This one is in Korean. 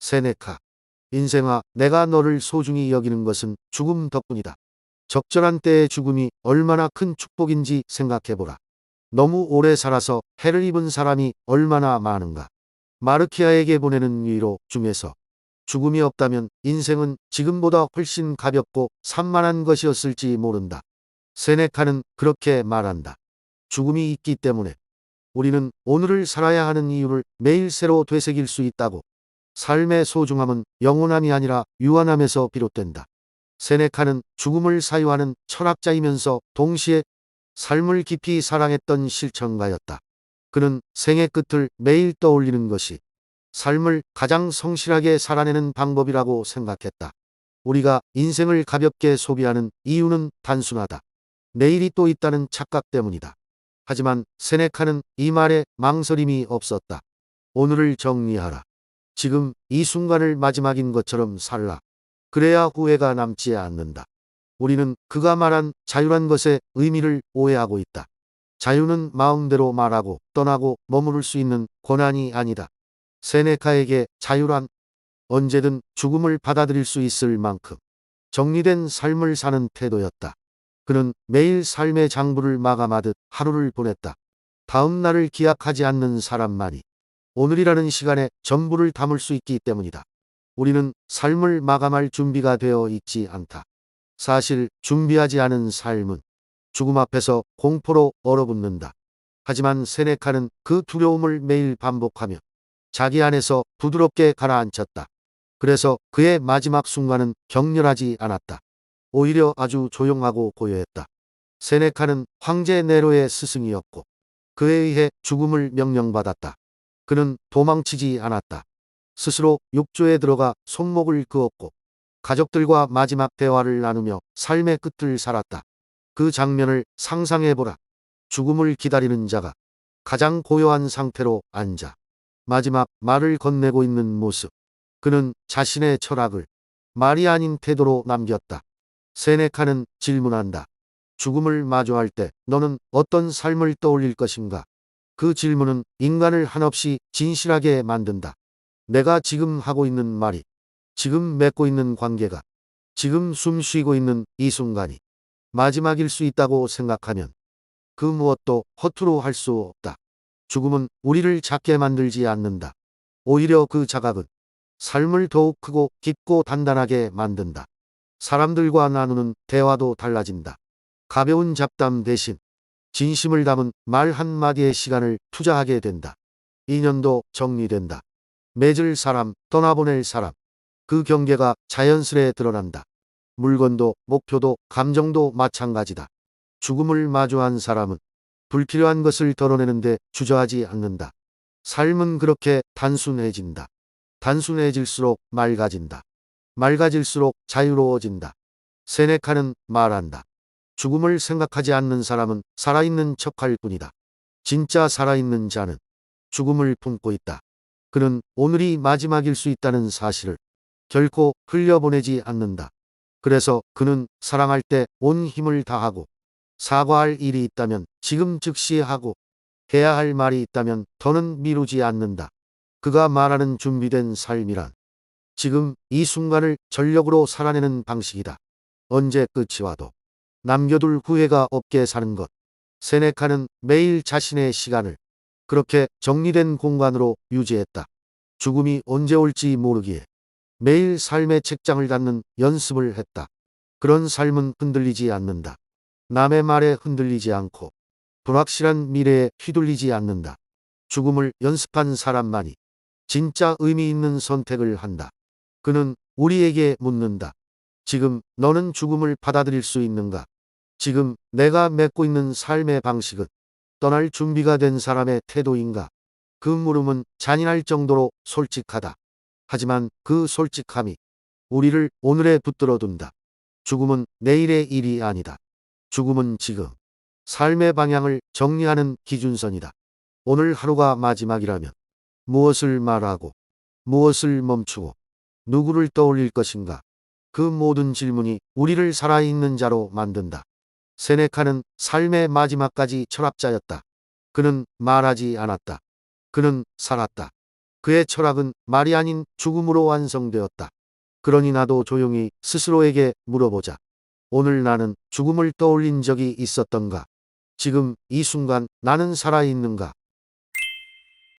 세네카. 인생아, 내가 너를 소중히 여기는 것은 죽음 덕분이다. 적절한 때의 죽음이 얼마나 큰 축복인지 생각해보라. 너무 오래 살아서 해를 입은 사람이 얼마나 많은가. 마르키아에게 보내는 위로 중에서 죽음이 없다면 인생은 지금보다 훨씬 가볍고 산만한 것이었을지 모른다. 세네카는 그렇게 말한다. 죽음이 있기 때문에 우리는 오늘을 살아야 하는 이유를 매일 새로 되새길 수 있다고. 삶의 소중함은 영원함이 아니라 유한함에서 비롯된다. 세네카는 죽음을 사유하는 철학자이면서 동시에 삶을 깊이 사랑했던 실천가였다. 그는 생의 끝을 매일 떠올리는 것이 삶을 가장 성실하게 살아내는 방법이라고 생각했다. 우리가 인생을 가볍게 소비하는 이유는 단순하다. 내일이 또 있다는 착각 때문이다. 하지만 세네카는 이 말에 망설임이 없었다. 오늘을 정리하라. 지금 이 순간을 마지막인 것처럼 살라. 그래야 후회가 남지 않는다. 우리는 그가 말한 자유란 것의 의미를 오해하고 있다. 자유는 마음대로 말하고 떠나고 머무를 수 있는 권한이 아니다. 세네카에게 자유란 언제든 죽음을 받아들일 수 있을 만큼 정리된 삶을 사는 태도였다. 그는 매일 삶의 장부를 마감하듯 하루를 보냈다. 다음 날을 기약하지 않는 사람만이 오늘이라는 시간에 전부를 담을 수 있기 때문이다. 우리는 삶을 마감할 준비가 되어 있지 않다. 사실 준비하지 않은 삶은 죽음 앞에서 공포로 얼어붙는다. 하지만 세네카는 그 두려움을 매일 반복하며 자기 안에서 부드럽게 가라앉혔다. 그래서 그의 마지막 순간은 격렬하지 않았다. 오히려 아주 조용하고 고요했다. 세네카는 황제 네로의 스승이었고 그에 의해 죽음을 명령받았다. 그는 도망치지 않았다. 스스로 욕조에 들어가 손목을 그었고 가족들과 마지막 대화를 나누며 삶의 끝을 살았다. 그 장면을 상상해보라. 죽음을 기다리는 자가 가장 고요한 상태로 앉아 마지막 말을 건네고 있는 모습. 그는 자신의 철학을 말이 아닌 태도로 남겼다. 세네카는 질문한다. 죽음을 마주할 때 너는 어떤 삶을 떠올릴 것인가? 그 질문은 인간을 한없이 진실하게 만든다. 내가 지금 하고 있는 말이, 지금 맺고 있는 관계가, 지금 숨 쉬고 있는 이 순간이 마지막일 수 있다고 생각하면 그 무엇도 허투루 할 수 없다. 죽음은 우리를 작게 만들지 않는다. 오히려 그 자각은 삶을 더욱 크고 깊고 단단하게 만든다. 사람들과 나누는 대화도 달라진다. 가벼운 잡담 대신 진심을 담은 말 한마디의 시간을 투자하게 된다. 인연도 정리된다. 맺을 사람, 떠나보낼 사람. 그 경계가 자연스레 드러난다. 물건도, 목표도, 감정도 마찬가지다. 죽음을 마주한 사람은 불필요한 것을 덜어내는데 주저하지 않는다. 삶은 그렇게 단순해진다. 단순해질수록 맑아진다. 맑아질수록 자유로워진다. 세네카는 말한다. 죽음을 생각하지 않는 사람은 살아있는 척할 뿐이다. 진짜 살아있는 자는 죽음을 품고 있다. 그는 오늘이 마지막일 수 있다는 사실을 결코 흘려보내지 않는다. 그래서 그는 사랑할 때 온 힘을 다하고 사과할 일이 있다면 지금 즉시 하고 해야 할 말이 있다면 더는 미루지 않는다. 그가 말하는 준비된 삶이란 지금 이 순간을 전력으로 살아내는 방식이다. 언제 끝이 와도 남겨둘 후회가 없게 사는 것. 세네카는 매일 자신의 시간을 그렇게 정리된 공간으로 유지했다. 죽음이 언제 올지 모르기에 매일 삶의 책장을 닫는 연습을 했다. 그런 삶은 흔들리지 않는다. 남의 말에 흔들리지 않고 불확실한 미래에 휘둘리지 않는다. 죽음을 연습한 사람만이 진짜 의미 있는 선택을 한다. 그는 우리에게 묻는다. 지금 너는 죽음을 받아들일 수 있는가? 지금 내가 맺고 있는 삶의 방식은 떠날 준비가 된 사람의 태도인가? 그 물음은 잔인할 정도로 솔직하다. 하지만 그 솔직함이 우리를 오늘에 붙들어 둔다. 죽음은 내일의 일이 아니다. 죽음은 지금 삶의 방향을 정리하는 기준선이다. 오늘 하루가 마지막이라면 무엇을 말하고 무엇을 멈추고 누구를 떠올릴 것인가? 그 모든 질문이 우리를 살아있는 자로 만든다. 세네카는 삶의 마지막까지 철학자였다. 그는 말하지 않았다. 그는 살았다. 그의 철학은 말이 아닌 죽음으로 완성되었다. 그러니 나도 조용히 스스로에게 물어보자. 오늘 나는 죽음을 떠올린 적이 있었던가? 지금 이 순간 나는 살아있는가?